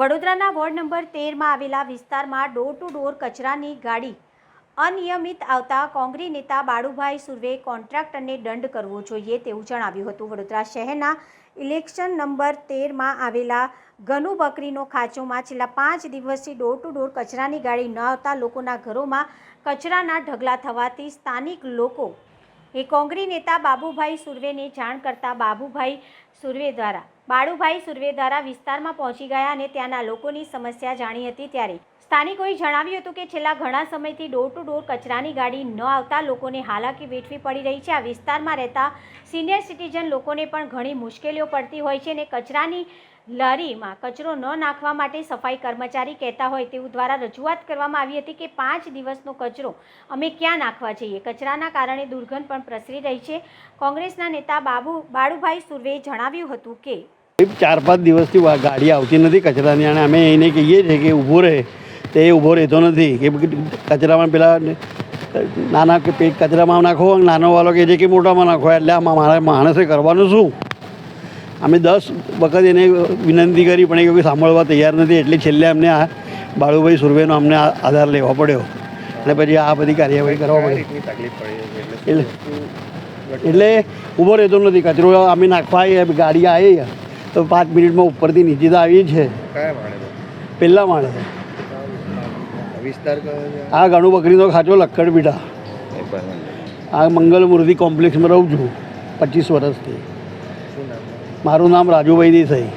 વડોદરાના ward number તેરમાં આવેલા વિસ્તારમાં ડોર ટુ ડોર કચરાની ગાડી અનિયમિત આવતા કોંગ્રી નેતા બાળુભાઈ સુર્વે કોન્ટ્રાક્ટરને દંડ કરવો જોઈએ તેવું જણાવ્યું હતું. વડોદરા શહેરના ઇલેક્શન નંબર તેરમાં આવેલા ગનુ બકરીનો ખાંચોમાં છેલ્લા પાંચ દિવસથી ડોર ટુ ડોર કચરાની ગાડી ન આવતા લોકોના ઘરોમાં કચરાના ઢગલા થવાથી સ્થાનિક લોકો એ કોંગ્રી નેતા બાબુભાઈ સુર્વેને જાણ કરતા બાબુભાઈ સુર્વે દ્વારા બાળુભાઈ સુર્વે દ્વારા વિસ્તારમાં પહોંચી ગયા અને ત્યાંના લોકોની સમસ્યા જાણી હતી ત્યારે સ્થાનિકોએ જણાવ્યું હતું કે છેલ્લા ઘણા સમયથી ડોર ટુ ડોર કચરાની ગાડી ન આવતા લોકોને હાલાકી વેઠવી પડી રહી છે. આ વિસ્તારમાં રહેતા સિનિયર સિટીઝન લોકોને પણ ઘણી મુશ્કેલીઓ પડતી હોય છે અને કચરાની લારીમાં કચરો ન નાખવા માટે સફાઈ કર્મચારી કહેતા હોય તેવું દ્વારા રજૂઆત કરવામાં આવી હતી કે પાંચ દિવસનો કચરો અમે ક્યાં નાખવા જઈએ? કચરાના કારણે દુર્ગંધ પણ પ્રસરી રહી છે. કોંગ્રેસના નેતા બાબુ, બાળુભાઈ સુર્વેએ જણાવ્યું હતું કે ચાર પાંચ દિવસથી ગાડી આવતી નથી કચરાની અને અમે એને કહીએ છીએ કે ઊભો રહે. તે ઊભો રહેતો નથી. કે કચરામાં પેલા નાના કે કચરામાં નાખો નાનો વાલો કે છે કે મોટામાં નાખો. એટલે આમાં મારા માણસે કરવાનું શું? અમે દસ વખત એને વિનંતી કરી પણ એ કોઈ સાંભળવા તૈયાર નથી. એટલે છેલ્લે અમને આ બાળુભાઈ સુરવેનો અમને આધાર લેવો પડ્યો. અને પછી આ બધી કાર્યવાહી કરવા પડી. એટલે એટલે ઊભો રહેતો નથી. કચરો અમે નાખવા ગાડી આવી તો પાંચ મિનિટમાં ઉપરથી નીચે તો આવી છે. કયા માળે? પહેલાં માળે. વિસ્તાર આ ઘણું બકરીનો ખાચો લક્કડ પીઠા. આ મંગલ મૂર્તિ કોમ્પ્લેક્સમાં રહું છું પચીસ વર્ષથી. મારું નામ રાજુભાઈ દેસાઈ.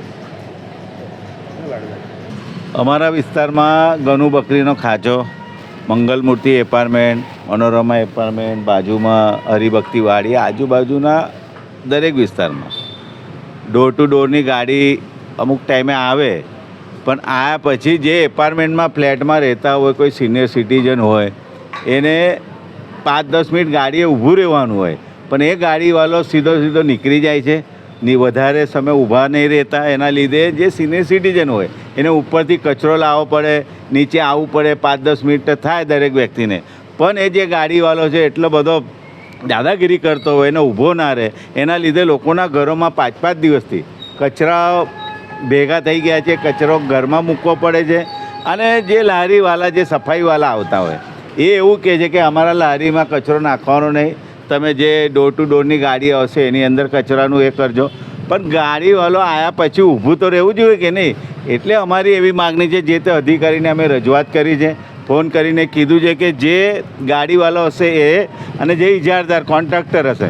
અમારા વિસ્તારમાં ગનુ બકરીનો ખાંચો મંગલમૂર્તિ એપાર્ટમેન્ટ મનોરમા એપાર્ટમેન્ટ બાજુમાં હરિભક્તિવાડી આજુબાજુના દરેક વિસ્તારમાં. ડોર ટુ ડોરની ગાડી અમુક ટાઈમે આવે, પણ આ પછી જે એપાર્ટમેન્ટમાં ફ્લેટમાં રહેતા હોય, કોઈ સિનિયર સિટીઝન હોય, એને પાંચ દસ મિનિટ ગાડીએ ઊભું રહેવાનું હોય, પણ એ ગાડીવાળો સીધો સીધો નીકળી જાય છે. ની વધારે સમય ઊભા નહીં રહેતા, એના લીધે જે સિનિયર સિટીઝન હોય, એને ઉપરથી કચરો લાવવો પડે, નીચે આવવું પડે પાંચ દસ મિનિટ થાય દરેક વ્યક્તિને. પણ એ જે ગાડીવાળો છે, એટલો બધો દાદાગીરી કરતો હોય, એને ઊભો ના રહે, એના લીધે લોકોના ઘરોમાં પાંચ પાંચ દિવસથી કચરા ભેગા થઈ ગયા છે, કચરો ઘરમાં મૂકવો પડે છે અને જે લારીવાલા, જે સફાઈવાળા આવતા હોય, એ એવું કહે છે કે અમારા લારીમાં કચરો નાખવાનો નહીં, તમે જે ડોર ટુ ડોરની ગાડી આવશે, એની અંદર કચરાનું એ કરજો. પણ ગાડીવાળો આવ્યા પછી ઊભું તો રહેવું જોઈએ કે નહીં? એટલે અમારી એવી માગણી છે, જે તે અધિકારીને અમે રજૂઆત કરી છે. ફોન કરીને કીધું છે કે જે ગાડીવાળો હશે એ અને જે ઇજારદાર કોન્ટ્રાક્ટર હશે,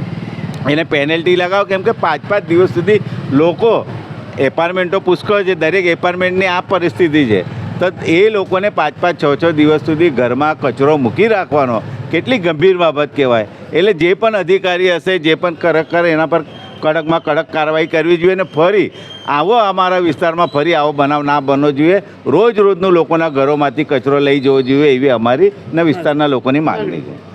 એને પેનલ્ટી લગાવો. કેમ કે પાંચ પાંચ દિવસ સુધી લોકો એપાર્ટમેન્ટો પુષ્કળ છે. દરેક એપાર્ટમેન્ટની આ પરિસ્થિતિ છે. તો એ લોકોને પાંચ પાંચ છ છ દિવસ સુધી ઘરમાં કચરો મૂકી રાખવાનો કેટલી ગંભીર બાબત કહેવાય. એટલે જે પણ અધિકારી હશે, જે પણ ખરેખર એના પર કડકમાં કડક કાર્યવાહી કરવી જોઈએ અને ફરી આવો અમારા વિસ્તારમાં ફરી આવો બનાવ ના બનવો જોઈએ. રોજ રોજનું લોકોના ઘરોમાંથી કચરો લઈ જવો જોઈએ એવી અમારી ને વિસ્તારના લોકોની માગણી છે.